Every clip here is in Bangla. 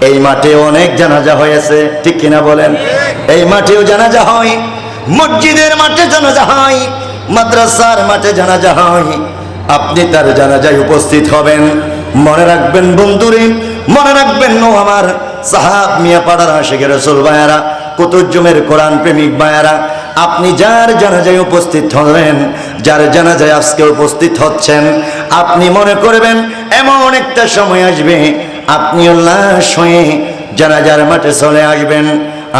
এই মাঠে অনেক জানাজা হয়েছে, ঠিক কিনা বলেন? এই মাঠেও জানাজা হয়, মসজিদের মাঠে জানাজা হয়, মাদ্রাসার মাঠে জানাজা হয়। আপনি তার জানাজায় উপস্থিত হবেন। মনে রাখবেন বন্ধুরে, মনে রাখবেন নো আমার সাহাব মিয়া পাড়ার আশেখের রসুল বায়ারা কুতুজ্জুমের কোরআন প্রেমিক বায়ারা আপনি যার জানাজায় উপস্থিত হলেন যার জানাজায় আজকে উপস্থিত হচ্ছেন, আপনি মনে করবেন এমন একটা সময় আসবে আপনি উল্লাস হয়ে জানাজার মাঠে চলে আসবেন।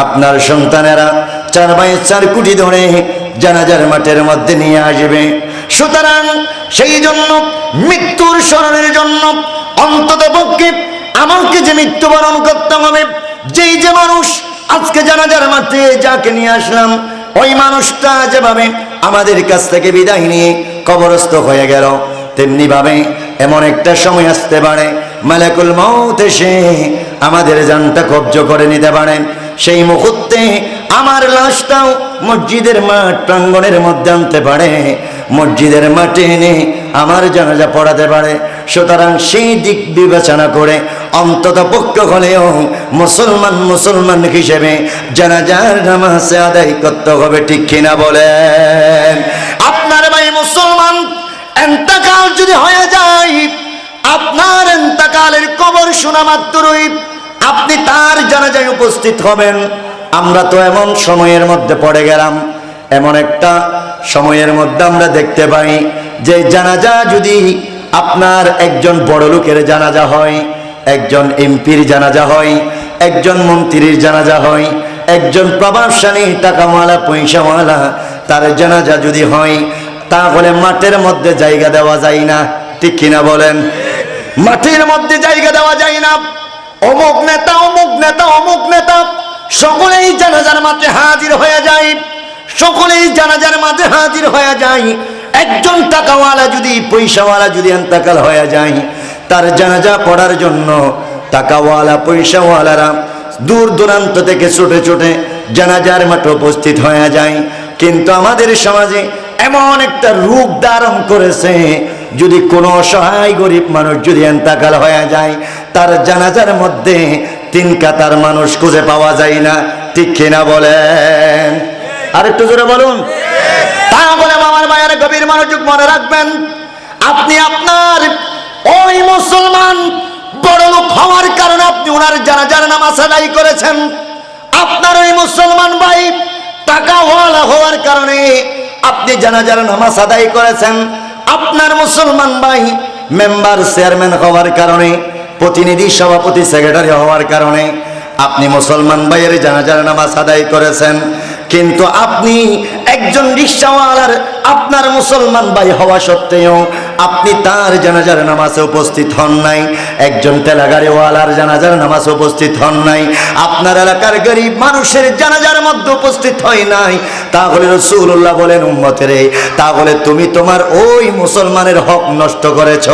আপনার সন্তানেরা চার বাই চার কুটি ধরে জানাজার মাঠের মধ্যে নিয়ে আসবে। সুতরাং সেই জন্য, মৃত্যুর স্মরণের জন্য অন্তত পক্ষে আমাকে যে মৃত্যুবরণ করতে হবে, যেই যে মানুষ আজকে জানাজার মাঠে যাকে নিয়ে আসলাম, ওই মানুষটা যেভাবে আমাদের কাছ থেকে বিদায় নিয়ে কবরস্থ হয়ে গেল তেমনি ভাবে এমন একটা সময় আসতে পারে মালাকুল মৌত এসে আমাদের জানটা কব্জ করে নিতে পারেন। সেই মুহূর্তে আমার লাশটাও মসজিদের মাঠ প্রাঙ্গণের মধ্যে আনতে পারে। মসজিদের মাঠে এনে আমার জানাজা পড়াতে পারে। সুতরাং সেই দিক বিবেচনা করে অন্তত পক্ষ হলেও মুসলমান মুসলমান হিসেবে জানাজার নামাজে আদায় করতে হবে, ঠিক কিনা বলেন? আপনার ভাই মুসলমান, এন্তকাল যদি হয়ে যায় আপনার এন্তকালের কবর শোনা মাত্রই আপনি তার জানাজায় উপস্থিত হবেন। আমরা তো এমন সময়ের মধ্যে পড়ে গেলাম, এমন একটা সময়ের মধ্যে আমরা দেখতে পাই যে জানাজা যদি আপনার একজন বড় লোকের জানাজা হয়, একজন এমপির জানাজা হয়, একজন মন্ত্রীর জানাজা হয়, একজন প্রভাবশালী টাকাওয়ালা, পয়সাওয়ালা, তার জানাজা যদি হয়, তাহলে মাঠের মধ্যে জায়গা দেওয়া যায় না। ঠিক কিনা বলেন? মাঠের মধ্যে জায়গা দেওয়া যায় না। অমুক নেতা অমুক নেতা অমুক নেতা, সকলেই জানাজার মাঠে হাজির হয়ে যায়। সকলেই জানাজার মাঠে হাজির হয়ে যায়। একজন টাকাওয়ালা যদি, পয়সাওয়ালা যদি এন্তাকাল হয়ে যায়, তার জানাজা পড়ার জন্য টাকাওয়ালা, পয়সাওয়ালারা দূর দূরান্ত থেকে ছোটে ছোটে জানাজার মাঠে উপস্থিত হয়ে যায়। কিন্তু আমাদের সমাজে এমন একটা রূপ ধারণ করেছে যদি কোনো অসহায় গরিব মানুষ যদি এন্তাকাল হয়ে যায়, তার জানাজার মধ্যে তিন কাতার মানুষ খুঁজে পাওয়া যায় না। ঠিক কিনা বলেন? আরেকটু জোরে বলুন। তা বলে আমার মায়ের গভীর মনোযোগ মনে রাখবেন। আপনি আপনার ওই মুসলমান বড় লোক হওয়ার কারণে আপনি ওনার জানাজার নামাজ আদায় করেছেন। আপনার ওই মুসলমান ভাই টাকাওয়ালা হওয়ার কারণে আপনি জানাজার নামাজ আদায় করেছেন। আপনার মুসলমান ভাই মেম্বার চেয়ারম্যান হওয়ার কারণে, প্রতিনিধি সভাপতি সেক্রেটারি হওয়ার কারণে আপনি মুসলমান ভাইয়ের জানাজার নামাজ আদায় করেছেন। কিন্তু আপনি একজন রিক্সাওয়ালার আপনার মুসলমান ভাই হওয়া সত্ত্বেও আপনি তার জানাজার নামাজে উপস্থিত হন নাই। একজন তেলাগাড়িওয়ালার জানাজার নামাজে উপস্থিত হন নাই। আপনার এলাকার গরিব মানুষের জানাজার মধ্যে উপস্থিত হয় নাই। তাহলে রসুল্লাহ বলেন, উম্মতেরে, তাহলে তুমি তোমার ওই মুসলমানের হক নষ্ট করেছ।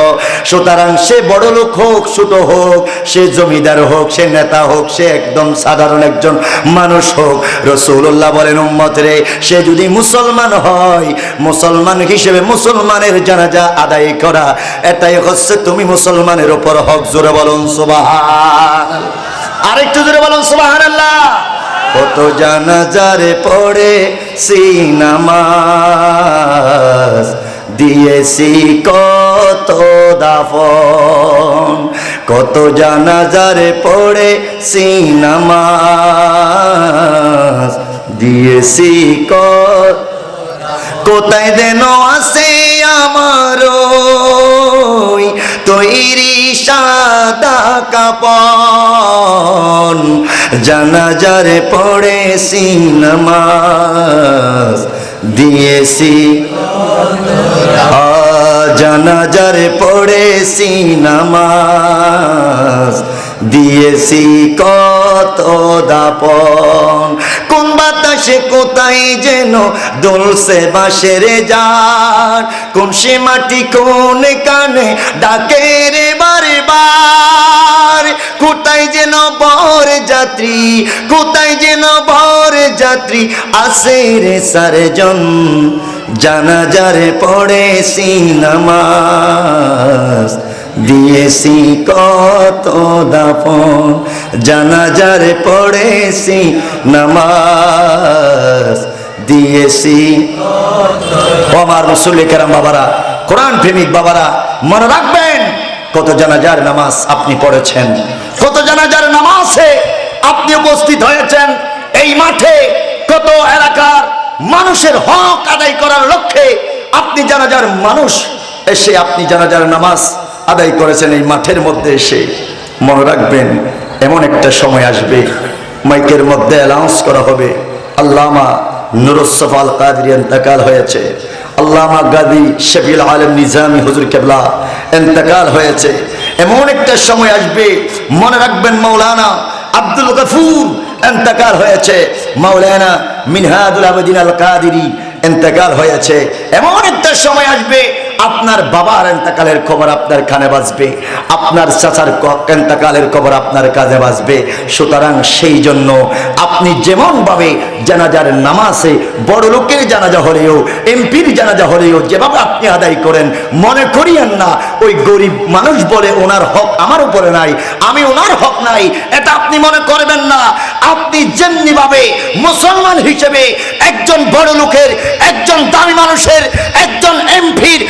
সুতরাং সে বড় লোক হোক, ছোট হোক, সে জমিদার হোক, সে নেতা হোক, সে একদম সাধারণ একজন মানুষ হোক। রসুল্লাহ বলেন, উম্মতেরে, সে যদি মুসলমান হয় মুসলমান হিসেবে মুসলমানের জানাজা আদায় করা, এটাই হচ্ছে তুমি মুসলমানের ওপর হক। জোরে বলুন সুবাহ আরেকটু জোরে বলুন সুবাহ আল্লাহ কত জানাজারে পড়ে সিনামাস দিয়েছি কত দাফন। কত জানাজারে পড়ে সিনামাস দিয়েছি কত কোথায় যেন আছে আমার তৈরি সাদা কাপন? জানাজারে পড়ে সিনেমাস দিয়েছি। জানাজারে পড়ে সিনেমাস দিয়েছি। কত দাপন বাতাসে কোথায় যেন দোলসে বাসের যার কোন সে মাটি, কোন কানে ডাকে রে বারে বার কোথায় যেন বর যাত্রী, কোথায় যেন বর যাত্রী আসে রে সারজন? জানাজারে পড়ে সিনামাস। দিয়েছি কত দাফন, জানাজারে পড়েছি নামাজ। দিয়েছি আমার মুসল্লি কেরাম বাবারা, কোরআন প্রেমিক বাবারা, মনে রাখবেন, কত জানাজার নামাজ আপনি পড়েছেন, কত জানাজার নামাজে আপনি উপস্থিত হয়েছেন, এই মাঠে কত এলাকার মানুষের হক আদায় করার লক্ষ্যে আপনি জানাজার মানুষ, এসে আপনি জানাজার নামাজ আদায় করেছেন এই মাঠের মধ্যে এসে। মনে রাখবেন, এমন একটা সময় আসবে, মাইকের মধ্যে অ্যানাউন্স করা হবে, আল্লামা নুরুসফ আল কাদের ইন্তেকাল হয়েছে। আল্লামা গাদি শফিল আলম নিজামি হুজুর কেবলা ইন্তেকাল হয়েছে। এমন একটা সময় আসবে, মনে রাখবেন মৌলানা আব্দুল গফুর ইন্তেকাল হয়েছে। মাওলানা মিনহাদুল আবেদিন আল কাদিরি ইন্তেকাল হয়েছে। এমন একটা সময় আসবে আপনার বাবার এন্তাকালের খবর আপনার কানে বাজবে। আপনার চাচার এন্তাকালের খবর আপনার কাজে বাজবে। সুতরাং সেই জন্য আপনি যেমনভাবে জানাজার নামাজে বড় লোকের জানাজা হলেও, এমপির জানাজা হলেও যেভাবে আপনি আদায় করেন, মনে করিয়েন না, ওই গরিব মানুষ বলে ওনার হক আমার উপরে নাই, আমি ওনার হক নাই, এটা আপনি মনে করবেন না। আপনি যেমনিভাবে মুসলমান হিসেবে একজন বড় লোকের, একজন দামি মানুষের, একজন এমপির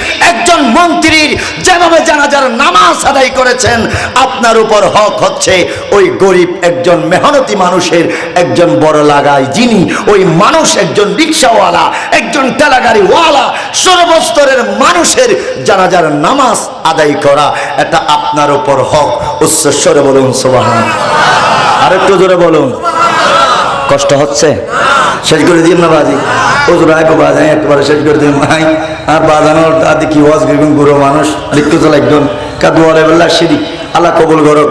মন্ত্রীর যেভাবে জানাজার নামাজ আদায় করেছেন, আপনার উপর হক হচ্ছে ওই গরিব একজন মেহনতি মানুষের একজন বড় লাগায় যিনি ওই মানুষ একজন রিক্সাওয়ালা, একজন টেলাগাড়িওয়ালা সর্বস্তরের মানুষের জানাজার নামাজ আদায় করা, এটা আপনার উপর হক। উচ্চস্বরে বলুন সোবাহান আরেকটু জোরে বলুন। কষ্ট হচ্ছে? শেষ করে দিন না বাজি। ওজোর আগে বাজাই একবারে শেষ করে দিন ভাই আর বাজানো আদি কি ওয়াজ গিগুন গুরু মানুষ লিখতে তো লাগবেন। কাদু বেলা সিঁড়ি আল্লাহ কবুল করো